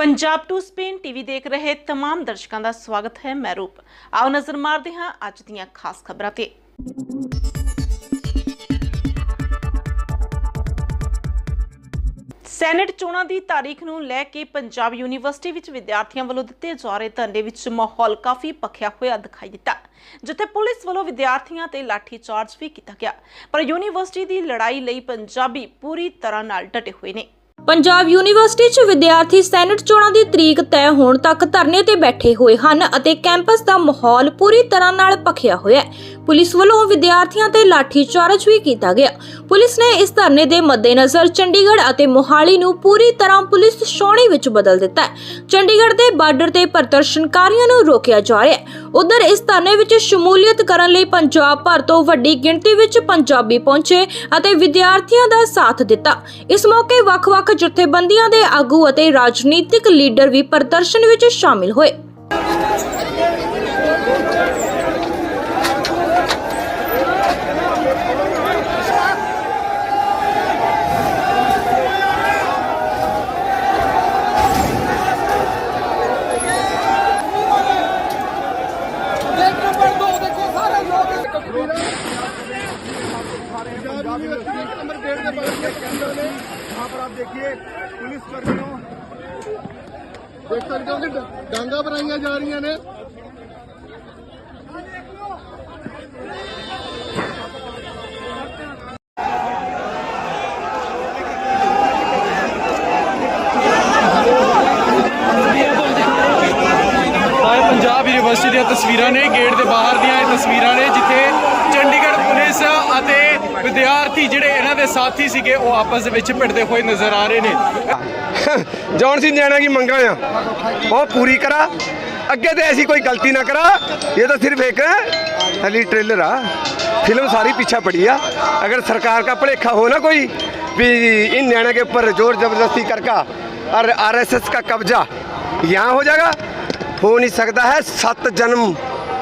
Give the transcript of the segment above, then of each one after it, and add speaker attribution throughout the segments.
Speaker 1: Punjab to Spain TV ਦੇਖ ਰਹੇ तमाम ਦਰਸ਼ਕਾਂ ਦਾ ਸਵਾਗਤ ਹੈ ਮੈਂ ਰੂਪ ਆਓ ਨਜ਼ਰ ਮਾਰਦੇ ਹਾਂ ਅੱਜ ਦੀਆਂ ਖਾਸ ਖਬਰਾਂ ਤੇ ਸੈਨੇਟ ਚੋਣਾਂ ਦੀ ਤਾਰੀਖ ਨੂੰ ਲੈ ਕੇ ਪੰਜਾਬ ਯੂਨੀਵਰਸਿਟੀ ਵਿੱਚ ਵਿਦਿਆਰਥੀਆਂ ਵੱਲੋਂ ਦਿੱਤੇ ਜਾ ਰਹੇ ਧਰਨੇ ਵਿੱਚ ਮਾਹੌਲ ਕਾਫੀ ਪੱਖਿਆ ਹੋਇਆ ਦਿਖਾਈ ਦਿੱਤਾ ਜਿੱਥੇ ਪੁਲਿਸ ਵੱਲੋਂ ਵਿਦਿਆਰਥੀਆਂ ਤੇ ਲਾਠੀ ਚਾਰਜ ਵੀ ਕੀਤਾ ਗਿਆ ਪਰ ਯੂਨੀਵਰਸਿਟੀ ਦੀ ਲੜਾਈ ਲਈ ਪੰਜਾਬੀ ਪੂਰੀ ਤਰ੍ਹਾਂ ਨਾਲ ਡਟੇ ਹੋਏ ਨੇ
Speaker 2: ਪੰਜਾਬ ਯੂਨੀਵਰਸਿਟੀ 'ਚ ਵਿਦਿਆਰਥੀ ਸੈਨੇਟ ਚੋਣਾਂ ਦੀ ਤਰੀਕ ਤੈਅ ਹੋਣ ਤੱਕ ਧਰਨੇ ਤੇ ਬੈਠੇ ਹੋਏ ਹਨ ਅਤੇ ਕੈਂਪਸ ਦਾ ਮਾਹੌਲ ਪੂਰੀ ਤਰ੍ਹਾਂ ਨਾਲ ਭਖਿਆ ਹੋਇਆ ਹੈ। ਪੁਲਿਸ ਵੱਲੋਂ ਵਿਦਿਆਰਥੀਆਂ ਤੇ ਲਾਠੀ ਚਾਰਜ ਵੀ ਕੀਤਾ ਗਿਆ। ਪੁਲਿਸ ਨੇ ਇਸ ਧਰਨੇ ਦੇ ਮੱਦੇਨਜ਼ਰ ਚੰਡੀਗੜ੍ਹ ਅਤੇ ਮੋਹਾਲੀ ਨੂੰ ਪੂਰੀ ਤਰ੍ਹਾਂ ਪੁਲਿਸ ਛਾਉਣੀ ਵਿੱਚ ਬਦਲ ਦਿੱਤਾ ਹੈ। ਚੰਡੀਗੜ੍ਹ ਦੇ ਬਾਰਡਰ ਤੇ ਪ੍ਰਦਰਸ਼ਨਕਾਰੀਆਂ ਨੂੰ ਰੋਕਿਆ ਜਾ ਰਿਹਾ ਹੈ। ਉਧਰ ਇਸ ਧਰਨੇ ਵਿੱਚ ਸ਼ਮੂਲੀਅਤ ਕਰਨ ਲਈ ਪੰਜਾਬ ਭਰ ਤੋਂ ਵੱਡੀ ਗਿਣਤੀ ਵਿੱਚ ਪੰਜਾਬੀ ਪਹੁੰਚੇ ਅਤੇ ਵਿਦਿਆਰਥੀਆਂ ਦਾ ਸਾਥ ਦਿੱਤਾ। ਇਸ ਮੌਕੇ ਵੱਖ-ਵੱਖ ਵੱਖ-ਵੱਖ ਜਥੇਬੰਦੀਆਂ ਦੇ ਆਗੂ ਅਤੇ ਰਾਜਨੀਤਿਕ ਲੀਡਰ ਵੀ ਪ੍ਰਦਰਸ਼ਨ ਵਿੱਚ ਸ਼ਾਮਿਲ ਹੋਏ।
Speaker 3: ਪੰਜਾਬ ਯੂਨੀਵਰਸਿਟੀ ਨੰਬਰ 1 ਦੇ ਬਾਰੇ ਨੇ आप देखिए पुलिस कर्मियों देख सकते हो कि डांगा बनाई जा रही ने
Speaker 4: ਆਹ ਪੰਜਾਬ ਯੂਨੀਵਰਸਿਟੀ ਦੀਆਂ ਤਸਵੀਰਾਂ ਨੇ ਗੇਟ ਦੇ ਬਾਹਰ ਦੀਆਂ ਇਹ ਤਸਵੀਰਾਂ ਨੇ ਜਿੱਥੇ ਚੰਡੀਗੜ੍ਹ ਪੁਲਿਸ ਅਤੇ ਵਿਦਿਆਰਥੀ ਜਿਹੜੇ ਇਹਨਾਂ ਦੇ ਸਾਥੀ ਸੀਗੇ ਉਹ ਆਪਸ ਦੇ ਵਿੱਚ ਭਿੜਦੇ ਹੋਏ ਨਜ਼ਰ ਆ ਰਹੇ ਨੇ
Speaker 5: ਜੌਨ ਸਿੰਘ ਜੈਨਾ की मंगा आ वो पूरी करा ਅੱਗੇ ਤੇ ਐਸੀ ਕੋਈ ਗਲਤੀ ਨਾ ਕਰਾ ਇਹ ਤਾਂ ਸਿਰਫ ਇੱਕ ਹਲੀ ट्रेलर आ फिल्म सारी पीछा पड़ी आ अगर सरकार का भलेखा हो ना कोई भी इन न्याणे के ऊपर जोर जबरदस्ती करका और आरएसएस का कब्जा यहाँ हो जाएगा हो नहीं सकता है सत जन्म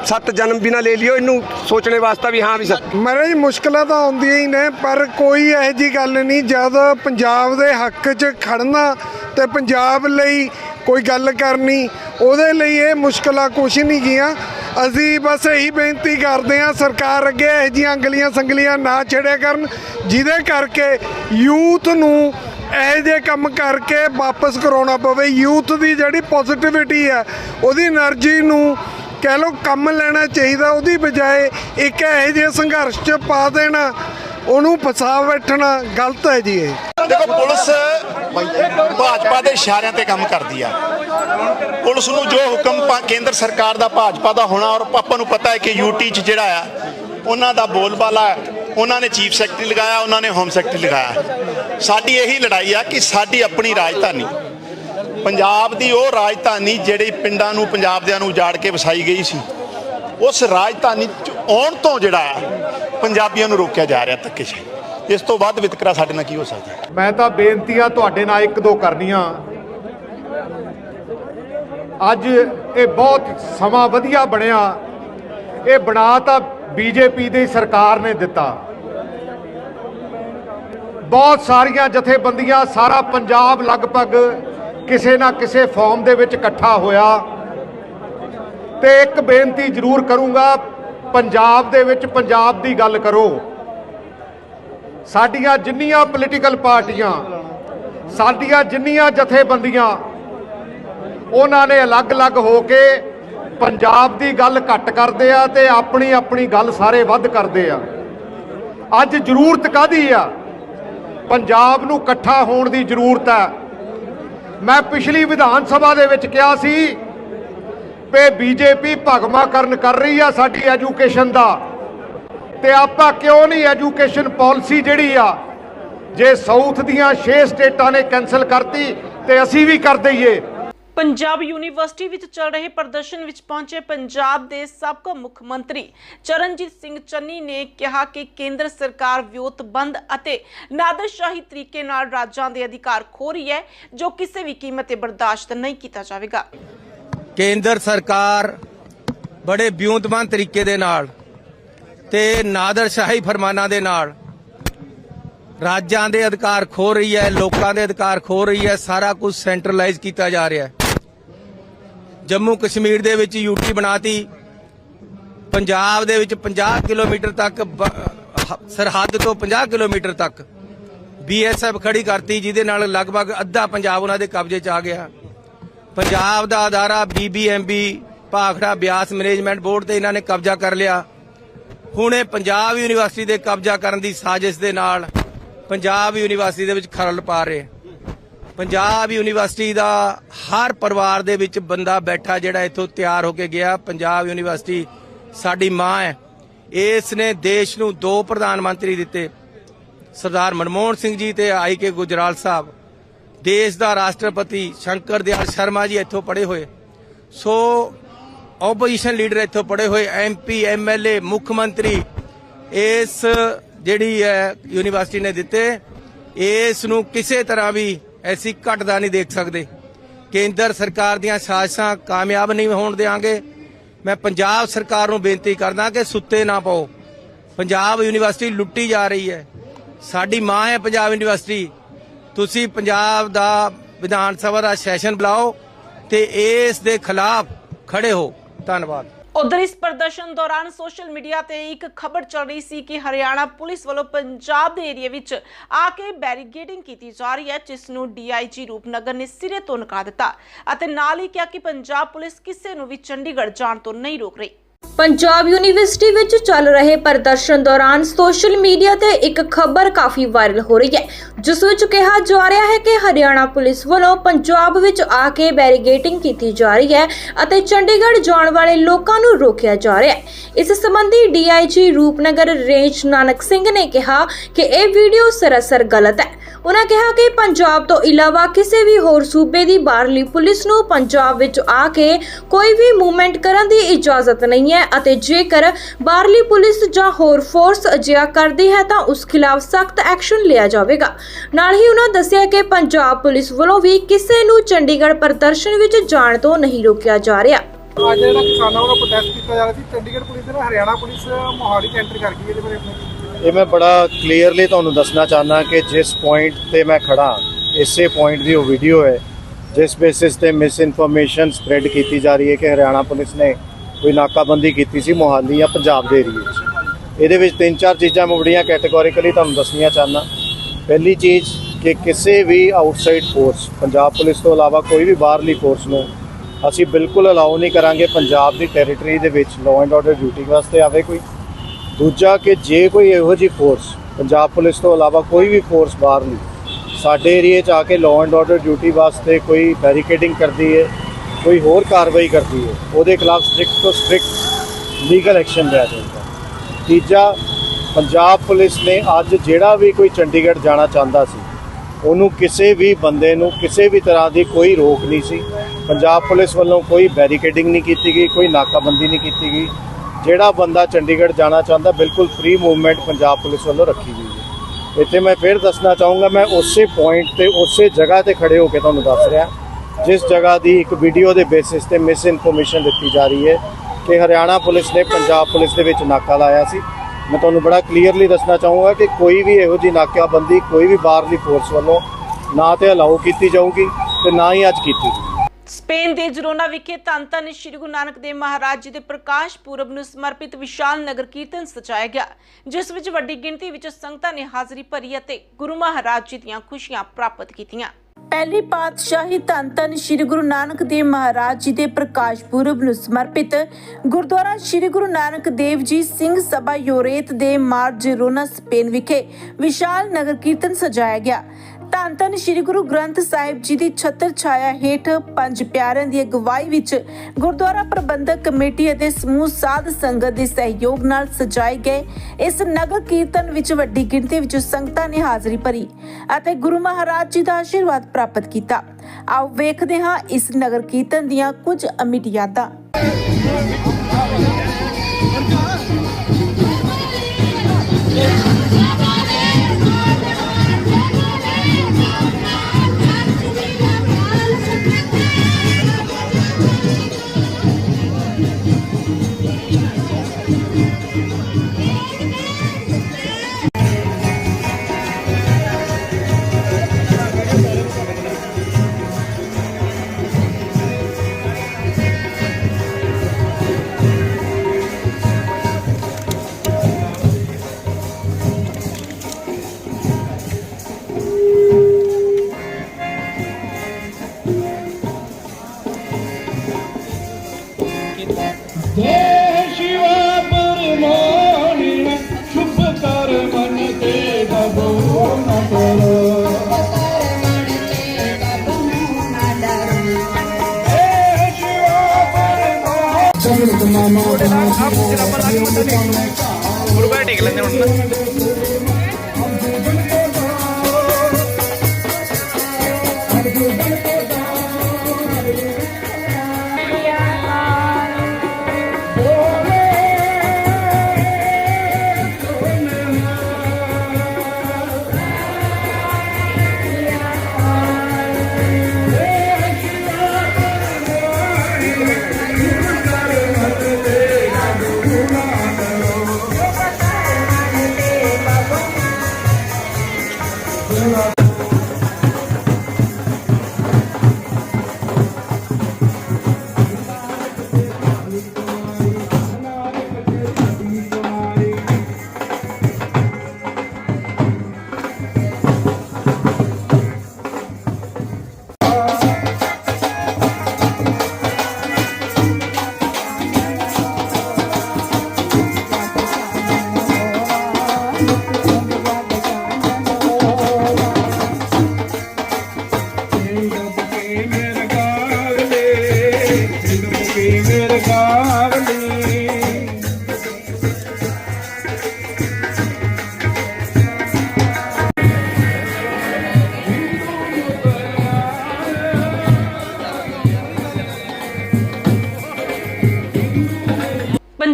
Speaker 5: ਸੱਤ ਜਨਮ ਵੀ ਨਾ ਲੈ ਲਿਓ, ਇਹਨੂੰ ਸੋਚਣੇ ਵਾਸਤੇ ਵੀ ਹਾਂ ਵੀ ਸਰ
Speaker 6: ਮਹਾਰਾਜ ਜੀ, ਮੁਸ਼ਕਲਾਂ ਤਾਂ ਆਉਂਦੀਆਂ ਹੀ ਨੇ, ਪਰ ਕੋਈ ਇਹੋ ਜੀ ਗੱਲ ਨਹੀਂ, ਜਦ ਪੰਜਾਬ ਦੇ ਹੱਕ 'ਚ ਖੜਨਾ ਤੇ ਪੰਜਾਬ ਲਈ ਕੋਈ ਗੱਲ ਕਰਨੀ, ਉਹਦੇ ਲਈ ਇਹ ਮੁਸ਼ਕਲਾਂ ਕੁਛ ਨਹੀਂ ਗੀਆਂ ਅਸੀਂ ਬਸ ਇਹੀ ਬੇਨਤੀ ਕਰਦੇ ਹਾਂ, ਸਰਕਾਰ ਅੱਗੇ ਇਹੋ ਜਿਹੀਆਂ ਅੰਗਲੀਆਂ ਸੰਗਲੀਆਂ ਨਾ ਛੜਿਆ ਕਰਨ, ਜਿਹਦੇ ਕਰਕੇ ਯੂਥ ਨੂੰ ਇਹ ਜੇ ਕੰਮ ਕਰਕੇ ਵਾਪਸ ਕਰਾਉਣਾ ਪਵੇ। ਯੂਥ ਦੀ ਜਿਹੜੀ ਪੋਜ਼ਿਟਿਵਿਟੀ ਹੈ, ਉਹਦੀ એનર્ਜੀ ਨੂੰ ਕਹਿ ਲੋ ਕੰਮ ਲੈਣਾ ਚਾਹੀਦਾ, ਉਹਦੀ ਬਜਾਏ ਇੱਕ ਇਹੋ ਜਿਹੇ ਸੰਘਰਸ਼ 'ਚ ਪਾ ਦੇਣਾ, ਉਹਨੂੰ ਫਸਾ ਬੈਠਣਾ, ਗਲਤ ਹੈ ਜੀ ਇਹ।
Speaker 7: ਦੇਖੋ, ਪੁਲਿਸ ਭਾਜਪਾ ਦੇ ਇਸ਼ਾਰਿਆਂ ਤੇ ਕੰਮ ਕਰਦੀ ਆ। ਪੁਲਿਸ ਨੂੰ ਜੋ ਹੁਕਮ ਕੇਂਦਰ ਸਰਕਾਰ ਦਾ, ਭਾਜਪਾ ਦਾ ਹੋਣਾ, ਔਰ ਆਪਾਂ ਨੂੰ ਪਤਾ ਹੈ ਕਿ ਯੂਟੀ ਚ ਜਿਹੜਾ ਆ, ਉਹਨਾਂ ਦਾ ਬੋਲਬਾਲਾ ਉਹਨਾਂ ਨੇ ਚੀਫ ਸੈਕਟਰੀ ਲਗਾਇਆ, ਉਹਨਾਂ ਨੇ ਹੋਮ ਸੈਕਟਰੀ ਲਗਾਇਆ। ਸਾਡੀ ਇਹੀ ਲੜਾਈ ਆ ਕਿ ਸਾਡੀ ਆਪਣੀ ਰਾਜਧਾਨੀ ਪੰਜਾਬ ਦੀ ਉਹ ਰਾਜਧਾਨੀ ਜਿਹੜੀ ਪਿੰਡਾਂ ਨੂੰ ਪੰਜਾਬ ਦਿਆਂ ਨੂੰ ਉਜਾੜ ਕੇ ਵਸਾਈ ਗਈ ਸੀ, ਉਸ ਰਾਜਧਾਨੀ ਚ ਆਉਣ ਤੋਂ ਜਿਹੜਾ ਪੰਜਾਬੀਆਂ ਨੂੰ ਰੋਕਿਆ ਜਾ ਰਿਹਾ ਧੱਕੇ ਇਸ ਤੋਂ ਵੱਧ ਵਿਤਕਰਾ ਸਾਡੇ ਨਾਲ ਕੀ ਹੋ ਸਕਦਾ
Speaker 8: ਮੈਂ ਤਾਂ ਬੇਨਤੀਆਂ ਤੁਹਾਡੇ ਨਾਲ ਇੱਕ ਦੋ ਕਰਨੀਆਂ। ਅੱਜ ਇਹ ਬਹੁਤ ਸਮਾਂ ਵਧੀਆ ਬਣਿਆ। ਇਹ ਬਣਾ ਤਾਂ ਬੀਜੇਪੀ ਦੀ ਸਰਕਾਰ ਨੇ ਦਿੱਤਾ। ਬਹੁਤ ਸਾਰੀਆਂ ਜਥੇਬੰਦੀਆਂ, ਸਾਰਾ ਪੰਜਾਬ ਲਗਭਗ ਕਿਸੇ ਨਾ ਕਿਸੇ ਫਾਰਮ ਦੇ ਵਿੱਚ ਇਕੱਠਾ ਹੋਇਆ। ਤੇ ਇੱਕ ਬੇਨਤੀ ਜ਼ਰੂਰ ਕਰੂੰਗਾ, ਪੰਜਾਬ ਦੇ ਵਿੱਚ ਪੰਜਾਬ ਦੀ ਗੱਲ ਕਰੋ। ਸਾਡੀਆਂ ਜਿੰਨੀਆਂ ਪੋਲੀਟੀਕਲ ਪਾਰਟੀਆਂ, ਸਾਡੀਆਂ ਜਿੰਨੀਆਂ ਜਥੇਬੰਦੀਆਂ, ਉਹਨਾਂ ਨੇ ਅਲੱਗ-ਅਲੱਗ ਹੋ ਕੇ ਪੰਜਾਬ ਦੀ ਗੱਲ ਘੱਟ ਕਰਦੇ ਆ ਤੇ ਆਪਣੀ ਆਪਣੀ ਗੱਲ ਸਾਰੇ ਵੱਧ ਕਰਦੇ ਆ। ਅੱਜ ਜ਼ਰੂਰਤ ਕਾਦੀ ਆ? ਪੰਜਾਬ ਨੂੰ ਇਕੱਠਾ ਹੋਣ ਦੀ ਜ਼ਰੂਰਤ ਹੈ ਮੈਂ ਪਿਛਲੀ ਵਿਧਾਨ ਸਭਾ ਦੇ ਵਿੱਚ ਕਿਹਾ ਸੀ ਕਿ ਬੀਜੇਪੀ ਭਗਵਾਕਰਨ ਕਰ ਰਹੀ ਆ ਸਾਡੀ ਐਜੂਕੇਸ਼ਨ ਦਾ। ਤੇ ਆਪਾਂ ਕਿਉਂ ਨਹੀਂ ਐਜੂਕੇਸ਼ਨ ਪਾਲਿਸੀ ਜਿਹੜੀ ਆ, ਜੇ ਸਾਊਥ ਦੀਆਂ 6 ਸਟੇਟਾਂ ਨੇ ਕੈਨਸਲ ਕਰਤੀ ਤੇ ਅਸੀਂ ਵੀ ਕਰ ਦਈਏ।
Speaker 1: ਪੰਜਾਬ ਯੂਨੀਵਰਸਿਟੀ ਵਿੱਚ ਚੱਲ ਰਹੇ ਪ੍ਰਦਰਸ਼ਨ ਵਿੱਚ ਪਹੁੰਚੇ ਪੰਜਾਬ ਦੇ ਸਾਬਕਾ ਮੁੱਖ ਮੰਤਰੀ ਚਰਨਜੀਤ ਸਿੰਘ ਚੰਨੀ ਨੇ ਕਿਹਾ ਕਿ ਕੇਂਦਰ ਸਰਕਾਰ ਵਿਉਂਤਬੰਦ ਅਤੇ ਨਾਦਰਸ਼ਾਹੀ ਤਰੀਕੇ ਨਾਲ ਰਾਜਾਂ ਦੇ ਅਧਿਕਾਰ ਖੋ ਰਹੀ ਹੈ, ਜੋ ਕਿਸੇ ਵੀ ਕੀਮਤ ਤੇ ਬਰਦਾਸ਼ਤ ਨਹੀਂ ਕੀਤਾ ਜਾਵੇਗਾ।
Speaker 9: ਕੇਂਦਰ ਸਰਕਾਰ ਬੜੇ ਵਿਉਂਤਬੰਦ ਤਰੀਕੇ ਦੇ ਨਾਲ ਤੇ ਨਾਦਰਸ਼ਾਹੀ ਫਰਮਾਨਾਂ ਦੇ ਨਾਲ ਰਾਜਾਂ ਦੇ ਅਧਿਕਾਰ ਖੋ ਰਹੀ ਹੈ, ਲੋਕਾਂ ਦੇ ਅਧਿਕਾਰ ਖੋ ਰਹੀ ਹੈ, ਸਾਰਾ ਕੁਝ ਸੈਂਟਰਲਾਈਜ਼ ਕੀਤਾ ਜਾ ਰਿਹਾ ਹੈ। ਜੰਮੂ ਕਸ਼ਮੀਰ ਦੇ ਵਿੱਚ ਯੂਟੀ ਬਣਾਤੀ। ਪੰਜਾਬ ਦੇ ਵਿੱਚ 50 ਕਿਲੋਮੀਟਰ ਤੱਕ ਸਰਹੱਦ ਤੋਂ 50 ਕਿਲੋਮੀਟਰ ਤੱਕ ਬੀਐਸਐਫ ਖੜੀ ਕਰਤੀ, ਜਿਹਦੇ ਨਾਲ ਲਗਭਗ ਅੱਧਾ ਪੰਜਾਬ ਉਹਨਾਂ ਦੇ ਕਬਜ਼ੇ 'ਚ ਆ ਗਿਆ। ਪੰਜਾਬ ਦਾ ਅਦਾਰਾ BBMB Bhakra Beas management board ਤੇ ਇਹਨਾਂ ਨੇ ਕਬਜ਼ਾ ਕਰ ਲਿਆ। ਹੁਣ ਇਹ ਪੰਜਾਬ ਯੂਨੀਵਰਸਿਟੀ ਦੇ ਕਬਜ਼ਾ ਕਰਨ ਦੀ ਸਾਜ਼ਿਸ਼ ਦੇ ਨਾਲ ਪੰਜਾਬ ਯੂਨੀਵਰਸਿਟੀ ਦੇ ਵਿੱਚ ਖਰਲ ਪਾ ਰਹੇ ਪੰਜਾਬ ਯੂਨੀਵਰਸਿਟੀ ਦਾ ਹਰ ਪਰਿਵਾਰ ਦੇ ਵਿੱਚ ਬੰਦਾ ਬੈਠਾ ਜਿਹੜਾ ਇੱਥੋਂ ਤਿਆਰ ਹੋ ਕੇ ਗਿਆ। ਪੰਜਾਬ ਯੂਨੀਵਰਸਿਟੀ ਸਾਡੀ ਮਾਂ ਹੈ। ਇਸ ਨੇ ਦੇਸ਼ ਨੂੰ ਦੋ ਪ੍ਰਧਾਨ ਮੰਤਰੀ ਦਿੱਤੇ। ਸਰਦਾਰ ਮਨਮੋਹਨ ਸਿੰਘ ਜੀ ਤੇ ਆਈ ਕੇ ਗੁਜਰਾਲ ਸਾਹਿਬ। ਦੇਸ਼ ਦਾ ਰਾਸ਼ਟਰਪਤੀ ਸ਼ੰਕਰ ਦਿਆਲ ਸ਼ਰਮਾ ਜੀ ਇੱਥੋਂ ਪੜੇ ਹੋਏ। ਸੋ ਆਪੋਜੀਸ਼ਨ ਲੀਡਰ ਇੱਥੋਂ ਪੜੇ ਹੋਏ। ਐਮਪੀ ਐਮਐਲਏ ਮੁੱਖ ਮੰਤਰੀ ਇਸ ਜਿਹੜੀ ਹੈ ਯੂਨੀਵਰਸਿਟੀ ਨੇ ਦਿੱਤੇ। ਇਸ ਨੂੰ ਕਿਸੇ ਤਰ੍ਹਾਂ ਵੀ ਐਸੀ ਘਟਦਾ ਨਹੀਂ ਦੇਖ ਸਕਦੇ। ਕੇਂਦਰ ਸਰਕਾਰ ਦੀਆਂ ਸਾਜ਼ਿਸ਼ਾਂ ਕਾਮਯਾਬ ਨਹੀਂ ਹੋਣ ਦੇਵਾਂਗੇ ਮੈਂ ਪੰਜਾਬ ਸਰਕਾਰ ਨੂੰ ਬੇਨਤੀ ਕਰਦਾ ਕਿ ਸੁੱਤੇ ਨਾ ਪਾਓ। ਪੰਜਾਬ ਯੂਨੀਵਰਸਿਟੀ ਲੁੱਟੀ ਜਾ ਰਹੀ ਹੈ। ਸਾਡੀ ਮਾਂ ਹੈ ਪੰਜਾਬ ਯੂਨੀਵਰਸਿਟੀ। ਤੁਸੀਂ ਪੰਜਾਬ ਦਾ ਵਿਧਾਨ ਸਭਾ ਦਾ ਸੈਸ਼ਨ ਬੁਲਾਓ ਤੇ ਇਸ ਦੇ ਖਿਲਾਫ ਖੜੇ ਹੋ। ਧੰਨਵਾਦ।
Speaker 1: ਉਧਰ ਇਸ ਪ੍ਰਦਰਸ਼ਨ ਦੌਰਾਨ ਸੋਸ਼ਲ ਮੀਡੀਆ ਤੇ ਇੱਕ ਖਬਰ ਚੱਲ ਰਹੀ ਸੀ ਕਿ ਹਰਿਆਣਾ ਪੁਲਿਸ ਵੱਲੋਂ ਪੰਜਾਬ ਦੇ ਏਰੀਆ ਵਿੱਚ ਆ ਕੇ ਬੈਰੀਗੇਡਿੰਗ ਕੀਤੀ ਜਾ ਰਹੀ ਹੈ, ਜਿਸ ਨੂੰ ਡੀਆਈਜੀ ਰੂਪਨਗਰ ਨੇ ਸਿਰੇ ਤੋਂ ਨਕਾਰ ਦਿੱਤਾ ਅਤੇ ਨਾਲ ਹੀ ਕਿਹਾ ਕਿ ਪੰਜਾਬ ਪੁਲਿਸ ਕਿਸੇ ਨੂੰ ਵੀ ਚੰਡੀਗੜ੍ਹ ਜਾਣ ਤੋਂ ਨਹੀਂ ਰੋਕ ਰਹੀ।
Speaker 2: ਪੰਜਾਬ ਯੂਨੀਵਰਸਿਟੀ ਵਿੱਚ ਚੱਲ ਰਹੇ ਪ੍ਰਦਰਸ਼ਨ ਦੌਰਾਨ ਸੋਸ਼ਲ ਮੀਡੀਆ ਤੇ ਇੱਕ ਖਬਰ ਕਾਫੀ ਵਾਇਰਲ ਹੋ ਰਹੀ ਹੈ, ਜਿਸ ਵਿੱਚ ਕਿਹਾ ਜਾ ਰਿਹਾ ਹੈ ਕਿ ਹਰਿਆਣਾ ਪੁਲਿਸ ਵੱਲੋਂ ਪੰਜਾਬ ਵਿੱਚ ਆ ਕੇ ਬੈਰੀਗੇਟਿੰਗ ਕੀਤੀ ਜਾ ਰਹੀ ਹੈ ਅਤੇ ਚੰਡੀਗੜ੍ਹ ਜਾਣ ਵਾਲੇ ਲੋਕਾਂ ਨੂੰ ਰੋਕਿਆ ਜਾ ਰਿਹਾ ਹੈ। ਇਸ ਸੰਬੰਧੀ ਡੀਆਈਜੀ ਰੂਪਨਗਰ ਰੇਂਜ ਨਾਨਕ ਸਿੰਘ ਨੇ ਕਿਹਾ ਕਿ ਇਹ ਵੀਡੀਓ ਸਰਾਸਰ ਗਲਤ ਹੈ। ਉਹਨਾਂ ਕਿਹਾ ਕਿ ਪੰਜਾਬ ਤੋਂ ਇਲਾਵਾ ਕਿਸੇ ਵੀ ਹੋਰ ਸੂਬੇ ਦੀ ਬਾਹਰਲੀ ਪੁਲਿਸ ਨੂੰ ਪੰਜਾਬ ਵਿੱਚ ਆ ਕੇ ਕੋਈ ਵੀ ਮੂਵਮੈਂਟ ਕਰਨ ਦੀ ਇਜਾਜ਼ਤ ਨਹੀਂ ਹੈ ਅਤੇ ਜੇਕਰ ਬਾਹਰਲੀ ਪੁਲਿਸ ਜਾਂ ਹੋਰ ਫੋਰਸ ਅਜਿਹਾ ਕਰਦੀ ਹੈ ਤਾਂ ਉਸ ਖਿਲਾਫ ਸਖਤ ਐਕਸ਼ਨ ਲਿਆ ਜਾਵੇਗਾ। ਨਾਲ ਹੀ ਉਹਨਾਂ ਦੱਸਿਆ ਕਿ ਪੰਜਾਬ ਪੁਲਿਸ ਵੱਲੋਂ ਵੀ ਕਿਸੇ ਨੂੰ ਚੰਡੀਗੜ੍ਹ ਪ੍ਰਦਰਸ਼ਨ ਵਿੱਚ ਜਾਣ ਤੋਂ ਨਹੀਂ ਰੋਕਿਆ ਜਾ ਰਿਹਾ।
Speaker 10: ਅੱਜ ਜਿਹੜਾ ਕਿਸਾਨਾਂ ਵੱਲੋਂ ਪ੍ਰੋਟੈਸਟ ਕੀਤਾ ਜਾ ਰਿਹਾ ਸੀ, ਚੰਡੀਗੜ੍ਹ ਪੁਲਿਸ ਤੇ ਹਰਿਆਣਾ ਪੁਲਿਸ ਮੋਹਾਲੀ ਐਂਟਰ ਕਰ ਗਈ ਇਹਦੇ ਬਾਰੇ
Speaker 11: ਇਹ ਮੈਂ ਬੜਾ ਕਲੀਅਰਲੀ ਤੁਹਾਨੂੰ ਦੱਸਣਾ ਚਾਹਨਾ ਕਿ ਜਿਸ ਪੁਆਇੰਟ ਤੇ ਮੈਂ ਖੜਾ, ਇਸੇ ਪੁਆਇੰਟ ਦੀ ਉਹ ਵੀਡੀਓ ਹੈ, ਜਿਸ ਬੇਸਿਸ ਤੇ ਮਿਸ ਇਨਫੋਰਮੇਸ਼ਨ ਸਪਰੈਡ ਕੀਤੀ ਜਾ ਰਹੀ ਹੈ ਕਿ ਹਰਿਆਣਾ ਪੁਲਿਸ ਨੇ ਕੋਈ ਨਾਕਾਬੰਦੀ ਕੀਤੀ ਸੀ ਮੋਹਾਲੀ ਜਾਂ ਪੰਜਾਬ ਦੇ ਏਰੀਏ 'ਚ ਇਹਦੇ ਵਿੱਚ ਤਿੰਨ ਚਾਰ ਚੀਜ਼ਾਂ ਮੈਂ ਬੜੀਆਂ ਕੈਟਾਗੋਰੀਕਲੀ ਤੁਹਾਨੂੰ ਦੱਸਣੀਆਂ ਚਾਹਨਾ ਪਹਿਲੀ ਚੀਜ਼ ਕਿ ਕਿਸੇ ਵੀ ਆਊਟਸਾਈਡ ਫੋਰਸ ਪੰਜਾਬ ਪੁਲਿਸ ਤੋਂ ਇਲਾਵਾ ਕੋਈ ਵੀ ਬਾਹਰਲੀ ਫੋਰਸ ਨੂੰ ਅਸੀਂ ਬਿਲਕੁਲ ਅਲਾਉ ਨਹੀਂ ਕਰਾਂਗੇ, ਪੰਜਾਬ ਦੀ ਟੈਰੀਟਰੀ ਦੇ ਵਿੱਚ ਲਾਅ ਐਂਡ ਆਰਡਰ ਡਿਊਟੀ ਵਾਸਤੇ ਆਵੇ ਕੋਈ। ਦੂਜਾ ਕਿ ਜੇ ਕੋਈ ਇਹੋ ਜਿਹੀ ਫੋਰਸ ਪੰਜਾਬ ਪੁਲਿਸ ਤੋਂ ਇਲਾਵਾ ਕੋਈ ਵੀ ਫੋਰਸ ਬਾਹਰ ਨਹੀਂ, ਸਾਡੇ ਏਰੀਏ 'ਚ ਆ ਕੇ ਲਾਅ ਐਂਡ ਆਰਡਰ ਡਿਊਟੀ ਵਾਸਤੇ ਕੋਈ ਬੈਰੀਕੇਡਿੰਗ ਕਰਦੀ ਹੈ ਕੋਈ ਹੋਰ ਕਾਰਵਾਈ ਕਰਦੀ ਹੈ ਉਹਦੇ ਖਿਲਾਫ ਸਟ੍ਰਿਕਟ ਤੋਂ ਸਟ੍ਰਿਕਟ ਲੀਗਲ ਐਕਸ਼ਨ ਲਿਆ ਜਾਏਗਾ ਤੀਜਾ, ਪੰਜਾਬ ਪੁਲਿਸ ਨੇ ਅੱਜ ਜਿਹੜਾ ਵੀ ਕੋਈ ਚੰਡੀਗੜ੍ਹ ਜਾਣਾ ਚਾਹੁੰਦਾ ਸੀ, ਉਹਨੂੰ ਕਿਸੇ ਵੀ ਬੰਦੇ ਨੂੰ ਕਿਸੇ ਵੀ ਤਰ੍ਹਾਂ ਦੀ ਕੋਈ ਰੋਕ ਨਹੀਂ ਸੀ। ਪੰਜਾਬ ਪੁਲਿਸ ਵੱਲੋਂ ਕੋਈ ਬੈਰੀਕੇਡਿੰਗ ਨਹੀਂ ਕੀਤੀ ਗਈ, ਕੋਈ ਨਾਕਾਬੰਦੀ ਨਹੀਂ ਕੀਤੀ ਗਈ। ਜਿਹੜਾ ਬੰਦਾ ਚੰਡੀਗੜ੍ਹ ਜਾਣਾ ਚਾਹੁੰਦਾ, ਬਿਲਕੁਲ ਫ੍ਰੀ ਮੂਵਮੈਂਟ ਪੰਜਾਬ ਪੁਲਿਸ ਵੱਲੋਂ ਰੱਖੀ ਗਈ ਹੈ। ਇੱਥੇ ਮੈਂ ਫਿਰ ਦੱਸਣਾ ਚਾਹੂੰਗਾ, ਮੈਂ ਉਸੇ ਪੁਆਇੰਟ ਤੇ, ਉਸੇ ਜਗ੍ਹਾ ਤੇ ਖੜੇ ਹੋ ਕੇ ਤੁਹਾਨੂੰ ਦੱਸ ਰਿਹਾ। ਜਿਸ ਜਗ੍ਹਾ ਦੀ ਇੱਕ ਵੀਡੀਓ ਦੇ ਬੇਸਿਸ ਤੇ ਮਿਸ ਇਨਫੋਰਮੇਸ਼ਨ ਦਿੱਤੀ ਜਾ ਰਹੀ ਹੈ ਕਿ ਹਰਿਆਣਾ ਪੁਲਿਸ ਨੇ ਪੰਜਾਬ ਪੁਲਿਸ ਦੇ ਵਿੱਚ ਨਾਕਾ ਲਾਇਆ ਸੀ। ਮੈਂ ਤੁਹਾਨੂੰ ਬੜਾ ਕਲੀਅਰਲੀ ਦੱਸਣਾ ਚਾਹੂੰਗਾ ਕਿ ਕੋਈ ਵੀ ਇਹੋ ਜਿਹੀ ਨਾਕਾਬੰਦੀ, ਕੋਈ ਵੀ ਬਾਹਰਲੀ ਫੋਰਸ ਵੱਲੋਂ ਨਾ ਤੇ ਅਲਾਉ ਕੀਤੀ ਜਾਊਗੀ ਤੇ ਨਾ ਹੀ ਅੱਜ ਕੀਤੀ ਗਈ
Speaker 1: ਸਪੇਨ ਦੇ ਜਰੋਨਾ ਵਿਖੇ ਧੰਨ ਧੰਨ ਸ਼੍ਰੀ ਗੁਰੂ ਨਾਨਕ ਦੇਵ ਮਹਾਰਾਜ ਜੀ ਦੇ ਪ੍ਰਕਾਸ਼ ਪੁਰਬ ਨੂੰ ਸਮਰਪਿਤ ਵਿਸ਼ਾਲ ਨਗਰ ਕੀਰਤਨ ਸਜਾਇਆ ਗਿਆ, ਜਿਸ ਵਿੱਚ ਵੱਡੀ ਗਿਣਤੀ ਵਿੱਚ ਸੰਗਤਾਂ ਨੇ ਹਾਜ਼ਰੀ ਭਰੀ ਅਤੇ ਗੁਰੂ ਮਹਾਰਾਜ ਜੀ ਦੀਆਂ ਖੁਸ਼ੀਆਂ ਪ੍ਰਾਪਤ ਕੀਤੀਆਂ। ਪਹਿਲੀ ਪਾਤਸ਼ਾਹੀ ਧੰਨ ਧੰਨ ਸ੍ਰੀ ਗੁਰੂ ਨਾਨਕ ਦੇਵ ਮਹਾਰਾਜ ਜੀ ਦੇ ਪ੍ਰਕਾਸ਼ ਪੁਰਬ ਨੂੰ ਸਮਰਪਿਤ ਗੁਰਦੁਆਰਾ ਸ੍ਰੀ ਗੁਰੂ ਨਾਨਕ ਦੇਵ ਜੀ ਸਿੰਘ ਸਭਾ ਯੋਰੇਤ ਦੇ ਮਾਰਜਰੋਨਾ ਸਪੇਨ ਵਿਖੇ ਵਿਸ਼ਾਲ ਨਗਰ ਕੀਰਤਨ ਸਜਾਇਆ ਗਿਆ। ਧੰਨ ਧੰਨ ਸ੍ਰੀ ਗੁਰੂ ਗ੍ਰੰਥ ਸਾਹਿਬ ਜੀ ਦੀ ਛਤਰ ਛਾਇਆ ਹੇਠ ਪੰਜ ਪਿਆਰਿਆਂ ਦੀ ਅਗਵਾਈ ਵਿੱਚ ਗੁਰਦੁਆਰਾ ਪ੍ਰਬੰਧਕ ਕਮੇਟੀ ਅਤੇ ਸਮੂਹ ਸਾਧ ਸੰਗਤ ਦੇ ਸਹਿਯੋਗ ਨਾਲ ਸਜਾਏ ਗਏ। ਇਸ ਨਗਰ ਕੀਰਤਨ ਵਿੱਚ ਵੱਡੀ ਗਿਣਤੀ ਵਿੱਚ ਸੰਗਤਾਂ ਨੇ ਹਾਜ਼ਰੀ ਭਰੀ ਅਤੇ ਗੁਰੂ ਮਹਾਰਾਜ ਜੀ ਦਾ ਆਸ਼ੀਰਵਾਦ ਪ੍ਰਾਪਤ ਕੀਤਾ। ਆਓ ਵੇਖਦੇ ਹਾਂ ਇਸ ਨਗਰ ਕੀਰਤਨ ਦੀਆਂ ਕੁਝ ਅਮਿਤ ਯਾਦਾਂ। ഒരു പാട്ടിക്കില്ല ഞാൻ ഒന്ന്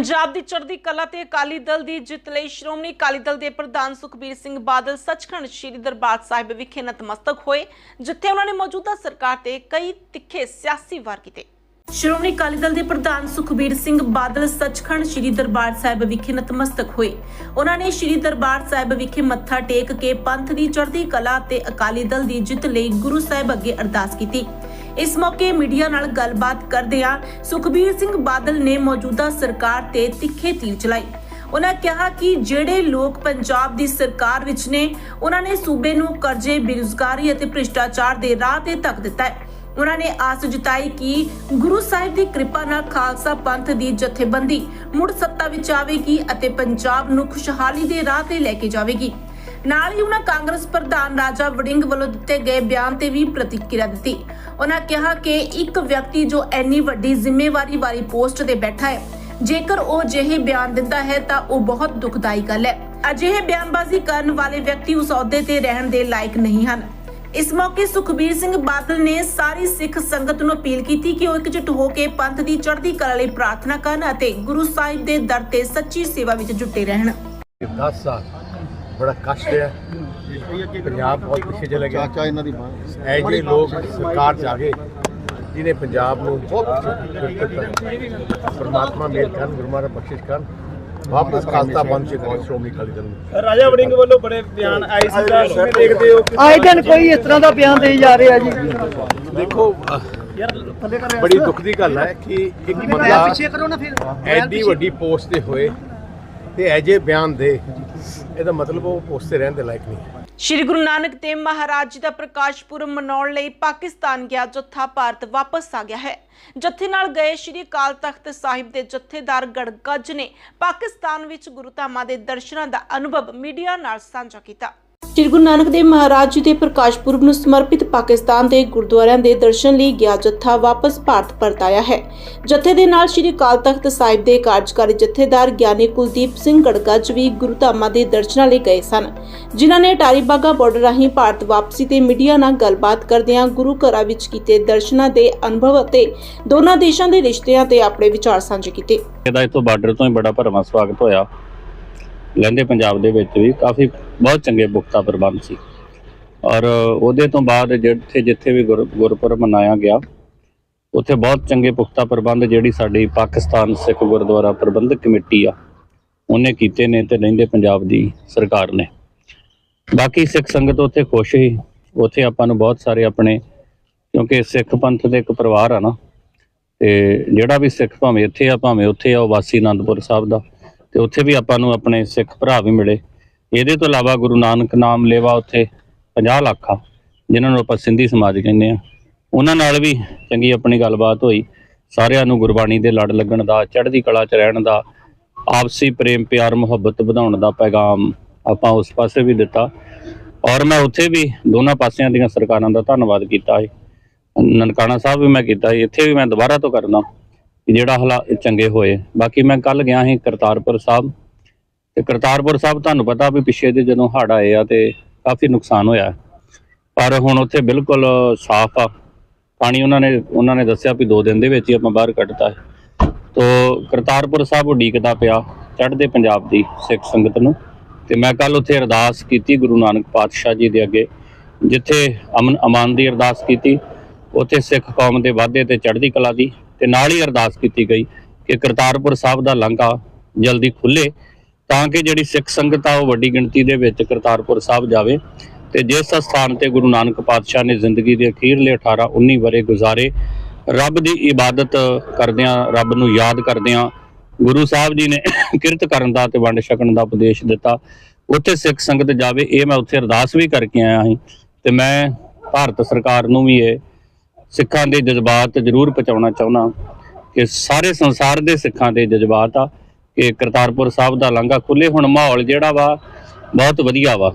Speaker 1: ਪੰਜਾਬ ਦੀ ਚੜ੍ਹਦੀ ਕਲਾ ਤੇ ਅਕਾਲੀ ਦਲ ਦੀ ਜਿੱਤ ਲਈ ਸ਼੍ਰੋਮਣੀ ਅਕਾਲੀ ਦਲ ਦੇ ਪ੍ਰਧਾਨ ਸੁਖਬੀਰ ਸਿੰਘ ਬਾਦਲ ਸੱਚਖੰਡ ਸ੍ਰੀ ਦਰਬਾਰ ਸਾਹਿਬ ਵਿਖੇ ਨਤਮਸਤਕ ਹੋਏ, ਜਿੱਥੇ ਉਹਨਾਂ ਨੇ ਮੌਜੂਦਾ ਸਰਕਾਰ ਤੇ ਕਈ ਤਿੱਖੇ ਸਿਆਸੀ ਵਾਰ ਕੀਤੇ। ਸ਼੍ਰੋਮਣੀ ਅਕਾਲੀ ਦਲ ਦੇ ਪ੍ਰਧਾਨ ਸੁਖਬੀਰ ਸਿੰਘ ਬਾਦਲ ਸੱਚਖੰਡ ਸ੍ਰੀ ਦਰਬਾਰ ਸਾਹਿਬ ਵਿਖੇ ਨਤਮਸਤਕ ਹੋਏ। ਉਹਨਾਂ ਨੇ ਸ੍ਰੀ ਦਰਬਾਰ ਸਾਹਿਬ ਵਿਖੇ ਮੱਥਾ ਟੇਕ ਕੇ ਪੰਥ ਦੀ ਚੜ੍ਹਦੀ ਕਲਾ ਤੇ ਅਕਾਲੀ ਦਲ ਦੀ ਜਿੱਤ ਲਈ ਗੁਰੂ ਸਾਹਿਬ ਅੱਗੇ ਅਰਦਾਸ ਕੀਤੀ। ਇਸ ਮੌਕੇ ਮੀਡੀਆ ਨਾਲ ਗੱਲਬਾਤ ਕਰਦਿਆਂ ਸੁਖਬੀਰ ਸਿੰਘ ਬਾਦਲ ਨੇ ਮੌਜੂਦਾ ਸਰਕਾਰ ਤੇ ਤਿੱਖੇ ਤੀਰ ਚਲਾਈ। ਉਹਨਾਂ ਕਿਹਾ ਕਿ ਜਿਹੜੇ ਲੋਕ ਪੰਜਾਬ ਦੀ ਸਰਕਾਰ ਵਿੱਚ ਨੇ, ਉਹਨਾਂ ਨੇ ਸੂਬੇ ਨੂੰ ਕਰਜ਼ੇ, ਬੇਰੁਜ਼ਗਾਰੀ ਅਤੇ ਭ੍ਰਿਸ਼ਟਾਚਾਰ ਦੇ ਰਾਹ ਤੇ ਧੱਕ ਦਿੱਤਾ ਹੈ। ਉਹਨਾਂ ਨੇ ਆਸ ਜਤਾਈ ਕਿ ਗੁਰੂ ਸਾਹਿਬ ਦੀ ਕਿਰਪਾ ਨਾਲ ਖਾਲਸਾ ਪੰਥ ਦੀ ਜਥੇਬੰਦੀ ਮੁੜ ਸੱਤਾ ਵਿੱਚ ਆਵੇਗੀ ਅਤੇ ਪੰਜਾਬ ਨੂੰ ਖੁਸ਼ਹਾਲੀ ਦੇ ਰਾਹ ਤੇ ਲੈ ਕੇ ਜਾਵੇਗੀ। ਨਾਲ ਹੀ ਉਹਨਾਂ ਕਾਂਗਰਸ ਪ੍ਰਧਾਨ ਰਾਜਾ ਵੜਿੰਗ ਵੱਲੋਂ ਦਿੱਤੇ ਗਏ ਬਿਆਨ ਤੇ ਵੀ ਪ੍ਰਤੀਕਿਰਿਆ ਦਿੱਤੀ। ਉਹਨਾਂ ਕਿਹਾ ਕਿ ਇੱਕ ਵਿਅਕਤੀ ਜੋ ਇੰਨੀ ਵੱਡੀ ਜ਼ਿੰਮੇਵਾਰੀ ਵਾਲੀ ਪੋਸਟ ਤੇ ਬੈਠਾ ਹੈ, ਜੇਕਰ ਉਹ ਜਿਹੇ ਬਿਆਨ ਦਿੰਦਾ ਹੈ ਤਾਂ ਉਹ ਬਹੁਤ ਦੁਖਦਾਈ ਗੱਲ ਹੈ। ਅਜਿਹੇ ਬਿਆਨਬਾਜ਼ੀ ਕਰਨ ਵਾਲੇ ਵਿਅਕਤੀ ਉਸ ਅਹੁਦੇ ਤੇ ਰਹਿਣ ਦੇ ਲਾਇਕ ਨਹੀਂ ਹਨ। ਇਸ ਮੌਕੇ ਸੁਖਬੀਰ ਸਿੰਘ ਬਾਦਲ ਨੇ ਸਾਰੀ ਸਿੱਖ ਸੰਗਤ ਨੂੰ ਅਪੀਲ ਕੀਤੀ ਕਿ ਉਹ ਇਕਜੁੱਟ ਹੋ ਕੇ ਪੰਥ ਦੀ ਚੜ੍ਹਦੀ ਕਲਾ ਲਈ ਪ੍ਰਾਰਥਨਾ ਕਰਨ ਅਤੇ ਗੁਰੂ ਸਾਹਿਬ ਦੇ ਦਰ ਤੇ ਸੱਚੀ ਸੇਵਾ ਵਿੱਚ ਜੁਟੇ ਰਹਿਣ।
Speaker 11: 10 ਸਾਲ ਬੜਾ ਕਸ਼ਟ ਹੈ ਪੰਜਾਬ ਬਹੁਤ ਪਿੱਛੇ ਚਲੇ ਗਿਆ
Speaker 12: ਚਾਚਾ ਇਹਨਾਂ ਦੀ ਬਾਂਹ
Speaker 11: ਐ ਜਿਹੇ ਲੋਕ ਸਰਕਾਰ ਚ ਆ ਗਏ ਜਿਨੇ ਪੰਜਾਬ ਨੂੰ ਬਹੁਤ ਪਰਮਾਤਮਾ ਮੇਰ ਕਰਨ ਗੁਰੂ ਮਹਾਰਾਜ ਬਖਸ਼ਿਸ਼ ਕਰਨ। ਵਾਪਸ ਖਾਲਸਾ ਪੰਥ ਚ ਬਹੁਤ ਸ਼੍ਰੋਮਣੀ ਅਕਾਲੀ ਦਲ ਨੂੰ।
Speaker 10: ਰਾਜਾ ਵੜਿੰਗ ਵੱਲੋਂ ਬੜੇ ਬਿਆਨ ਆਏ ਸੀ ਤਾਂ ਕਿਵੇਂ ਦੇਖਦੇ ਹੋ
Speaker 13: ਆਏ ਦਿਨ ਕੋਈ ਇਸ ਤਰ੍ਹਾਂ ਦਾ ਬਿਆਨ ਦੇਈ ਜਾ ਰਿਹਾ ਜੀ।
Speaker 11: ਦੇਖੋ ਬੜੀ ਦੁੱਖ ਦੀ ਗੱਲ ਹੈ ਕਿ ਇੱਕ ਬੰਦਾ
Speaker 13: ਪਿੱਛੇ ਕਰੋ ਨਾ ਫਿਰ।
Speaker 11: ਐਡੀ ਵੱਡੀ ਪੋਸਟ ਤੇ ਹੋਏ ਤੇ ਐਜੇ ਬਿਆਨ ਦੇ ਇਹਦਾ ਮਤਲਬ ਉਹ ਪੋਸਟ ਤੇ ਰਹਿਣ ਦੇ ਲਾਇਕ ਨਹੀਂ ਹੈ।
Speaker 1: ਸ਼੍ਰੀ ਗੁਰੂ ਨਾਨਕ ਦੇਵ ਮਹਾਰਾਜ ਜੀ ਦਾ ਪ੍ਰਕਾਸ਼ ਪੁਰਬ ਮਨਾਉਣ ਲਈ ਪਾਕਿਸਤਾਨ ਗਿਆ, ਜੱਥਾ ਭਾਰਤ ਵਾਪਸ ਆ ਗਿਆ ਹੈ। ਜੱਥੇ ਨਾਲ ਗਏ ਸ਼੍ਰੀ ਅਕਾਲ ਤਖਤ ਸਾਹਿਬ ਦੇ ਜਥੇਦਾਰ ਗੜਗੱਜ ਨੇ ਪਾਕਿਸਤਾਨ ਵਿੱਚ ਗੁਰੂ ਧਾਮਾਂ ਦੇ ਦਰਸ਼ਨਾਂ ਦਾ ਅਨੁਭਵ ਮੀਡੀਆ ਨਾਲ ਸਾਂਝਾ ਕੀਤਾ। ਸ਼੍ਰੀ ਗੁਰੂ ਨਾਨਕ ਦੇਵ ਮਹਾਰਾਜ ਜੀ ਦੇ ਪ੍ਰਕਾਸ਼ ਪੁਰਬ ਨੂੰ ਸਮਰਪਿਤ ਪਾਕਿਸਤਾਨ ਦੇ ਗੁਰਦੁਆਰਿਆਂ ਦੇ ਦਰਸ਼ਨ ਲਈ ਗਿਆ ਜੱਥਾ ਵਾਪਸ ਭਾਰਤ ਪਰਤ ਆਇਆ ਹੈ। ਜੱਥੇ ਦੇ ਨਾਲ ਸ਼੍ਰੀ ਅਕਾਲ ਤਖਤ ਸਾਹਿਬ ਦੇ ਕਾਰਜਕਾਰੀ ਜਥੇਦਾਰ ਗਿਆਨੀ ਕੁਲਦੀਪ ਸਿੰਘ ਗੜਗੱਜ ਵੀ ਗੁਰੂ ਦੇ ਦਰਸ਼ਨਾਂ ਲਈ ਗਏ ਸਨ, ਜਿਨ੍ਹਾਂ ਨੇ ਟਾਰੀ ਬਾਰਡਰ ਰਾਹੀਂ ਭਾਰਤ ਵਾਪਸੀ ਤੇ ਮੀਡੀਆ ਨਾਲ ਗੱਲਬਾਤ ਕਰਦਿਆਂ ਗੁਰੂ ਘਰਾਂ ਵਿੱਚ ਕੀਤੇ ਦਰਸ਼ਨਾਂ ਦੇ ਅਨੁਭਵ ਅਤੇ ਦੋਨਾਂ ਦੇਸ਼ਾਂ ਦੇ ਰਿਸ਼ਤਿਆਂ ਤੇ ਆਪਣੇ ਵਿਚਾਰ ਸਾਂਝੇ ਕੀਤੇ।
Speaker 14: ਇਹਦਾ ਇੱਥੋਂ ਬਾਰਡਰ ਤੋਂ ਹੀ ਬੜਾ ਭਰਵਾਂ ਸਵਾਗਤ ਹੋਇਆ। ਲਹਿੰਦੇ ਪੰਜਾਬ ਦੇ ਵਿੱਚ ਵੀ ਕਾਫੀ ਬਹੁਤ ਚੰਗੇ ਪੁਖਤਾ ਪ੍ਰਬੰਧ ਸੀ। ਔਰ ਉਹਦੇ ਤੋਂ ਬਾਅਦ ਜਿੱਥੇ ਜਿੱਥੇ ਵੀ ਗੁਰ- ਗੁਰਪੁਰਬ ਮਨਾਇਆ ਗਿਆ, ਉੱਥੇ ਬਹੁਤ ਚੰਗੇ ਪੁਖਤਾ ਪ੍ਰਬੰਧ ਜਿਹੜੀ ਸਾਡੀ ਪਾਕਿਸਤਾਨ ਸਿੱਖ ਗੁਰਦੁਆਰਾ ਪ੍ਰਬੰਧਕ ਕਮੇਟੀ ਆ, ਉਹਨੇ ਕੀਤੇ ਨੇ ਤੇ ਰਹਿੰਦੇ ਪੰਜਾਬ ਦੀ ਸਰਕਾਰ ਨੇ। ਬਾਕੀ ਸਿੱਖ ਸੰਗਤ ਉੱਥੇ ਖੁਸ਼ ਹੀ ਉੱਥੇ ਆਪਾਂ ਨੂੰ ਬਹੁਤ ਸਾਰੇ ਆਪਣੇ, ਕਿਉਂਕਿ ਸਿੱਖ ਪੰਥ ਦੇ ਇੱਕ ਪਰਿਵਾਰ ਆ ਨਾ, ਤੇ ਜਿਹੜਾ ਵੀ ਸਿੱਖ ਭਾਵੇਂ ਇੱਥੇ ਆ, ਭਾਵੇਂ ਉੱਥੇ ਆ, ਉਹ ਵਾਸੀ ਆਨੰਦਪੁਰ ਸਾਹਿਬ ਦਾ। ਤੇ ਉੱਥੇ ਵੀ ਆਪਾਂ ਨੂੰ ਆਪਣੇ ਸਿੱਖ ਭਰਾ ਵੀ ਮਿਲੇ। ਇਹਦੇ ਤੋਂ ਇਲਾਵਾ ਗੁਰੂ ਨਾਨਕ ਨਾਮ ਲੇਵਾ ਉੱਥੇ 50 ਲੱਖ ਆ, ਜਿਨ੍ਹਾਂ ਨੂੰ ਆਪਾਂ ਸਿੰਧੀ ਸਮਾਜ ਕਹਿੰਦੇ ਆ। ਉਹਨਾਂ ਨਾਲ ਵੀ ਚੰਗੀ ਆਪਣੀ ਗੱਲਬਾਤ ਹੋਈ। ਸਾਰਿਆਂ ਨੂੰ ਗੁਰਬਾਣੀ ਦੇ ਲੜ ਲੱਗਣ ਦਾ, ਚੜ੍ਹਦੀ ਕਲਾ 'ਚ ਰਹਿਣ ਦਾ, ਆਪਸੀ ਪ੍ਰੇਮ, ਪਿਆਰ, ਮੁਹੱਬਤ ਵਧਾਉਣ ਦਾ ਪੈਗਾਮ ਆਪਾਂ ਉਸ ਪਾਸੇ ਵੀ ਦਿੱਤਾ। ਔਰ ਮੈਂ ਉੱਥੇ ਵੀ ਦੋਨਾਂ ਪਾਸਿਆਂ ਦੀਆਂ ਸਰਕਾਰਾਂ ਦਾ ਧੰਨਵਾਦ ਕੀਤਾ ਹੈ ਨਨਕਾਣਾ ਸਾਹਿਬ ਵੀ ਮੈਂ ਕੀਤਾ ਸੀ। ਇੱਥੇ ਵੀ ਮੈਂ ਦੁਬਾਰਾ ਤੋਂ ਕਰਨਾ ਕਿ ਜਿਹੜਾ ਹਾਲਾਤ ਚੰਗੇ ਹੋਏ। ਬਾਕੀ ਮੈਂ ਕੱਲ ਗਿਆ ਸੀ ਕਰਤਾਰਪੁਰ ਸਾਹਿਬ। ਤੇ ਕਰਤਾਰਪੁਰ ਸਾਹਿਬ ਤੁਹਾਨੂੰ ਪਤਾ ਵੀ ਪਿੱਛੇ ਦੇ ਜਦੋਂ ਹੜ੍ਹ ਆਏ ਆ ਤੇ ਕਾਫੀ ਨੁਕਸਾਨ ਹੋਇਆ। ਪਰ ਹੁਣ ਉੱਥੇ ਬਿਲਕੁਲ ਸਾਫ਼ ਆ। ਪਾਣੀ ਉਹਨਾਂ ਨੇ ਉਹਨਾਂ ਨੇ ਦੱਸਿਆ ਵੀ 2 ਦਿਨ ਦੇ ਵਿੱਚ ਹੀ ਆਪਾਂ ਬਾਹਰ ਕੱਢਤਾ। ਹੈ ਤੋ ਕਰਤਾਰਪੁਰ ਸਾਹਿਬ ਉਡੀਕਦਾ ਪਿਆ, ਚੜ੍ਹਦੇ ਪੰਜਾਬ ਦੀ ਸਿੱਖ ਸੰਗਤ ਨੂੰ। ਤੇ ਮੈਂ ਕੱਲ ਉੱਥੇ ਅਰਦਾਸ ਕੀਤੀ ਗੁਰੂ ਨਾਨਕ ਪਾਤਸ਼ਾਹ ਜੀ ਦੇ ਅੱਗੇ, ਜਿੱਥੇ ਅਮਨ, ਅਮਾਨ ਦੀ ਅਰਦਾਸ ਕੀਤੀ। ਉੱਥੇ ਸਿੱਖ ਕੌਮ ਦੇ ਵਾਧੇ ਤੇ ਚੜ੍ਹਦੀ ਕਲਾ ਦੀ। ਤੇ ਨਾਲ ਹੀ ਅਰਦਾਸ ਕੀਤੀ ਗਈ ਕਿ ਕਰਤਾਰਪੁਰ ਸਾਹਿਬ ਦਾ ਲਾਂਘਾ ਜਲਦੀ ਖੁੱਲੇ, ਤਾਂ ਕਿ ਜਿਹੜੀ ਸਿੱਖ ਸੰਗਤ ਆ ਉਹ ਵੱਡੀ ਗਿਣਤੀ ਦੇ ਵਿੱਚ ਕਰਤਾਰਪੁਰ ਸਾਹਿਬ ਜਾਵੇ। ਤੇ ਜਿਸ ਸਥਾਨ ਤੇ ਗੁਰੂ ਨਾਨਕ ਪਾਤਸ਼ਾਹ ਨੇ ਜ਼ਿੰਦਗੀ ਦੇ ਅਖੀਰਲੇ 18 19 ਵਰੇ ਗੁਜ਼ਾਰੇ, ਰੱਬ ਦੀ ਇਬਾਦਤ ਕਰਦਿਆਂ, ਰੱਬ ਨੂੰ ਯਾਦ ਕਰਦਿਆਂ ਗੁਰੂ ਸਾਹਿਬ ਜੀ ਨੇ ਕਿਰਤ ਕਰਨ ਦਾ ਤੇ ਵੰਡ ਛਕਣ ਦਾ ਉਪਦੇਸ਼ ਦਿੱਤਾ। ਉੱਥੇ ਸਿੱਖ ਸੰਗਤ ਜਾਵੇ, ਇਹ ਮੈਂ ਉੱਥੇ ਅਰਦਾਸ ਵੀ ਕਰਕੇ ਆਇਆ ਹਾਂ ਤੇ ਮੈਂ ਭਾਰਤ ਸਰਕਾਰ ਨੂੰ ਵੀ ਇਹ ਸਿੱਖਾਂ ਦੇ ਜਜ਼ਬਾਤ ਜ਼ਰੂਰ ਪਹੁੰਚਾਉਣਾ ਚਾਹੁੰਦਾ ਕਿ ਸਾਰੇ ਸੰਸਾਰ ਦੇ ਸਿੱਖਾਂ ਦੇ ਜਜ਼ਬਾਤ ਆ, ਕਿ ਕਰਤਾਰਪੁਰ ਸਾਹਿਬ ਦਾ ਲਾਂਘਾ ਖੁੱਲੇ ਹੁਣ ਮਾਹੌਲ ਜਿਹੜਾ ਵਾ, ਬਹੁਤ ਵਧੀਆ ਵਾ।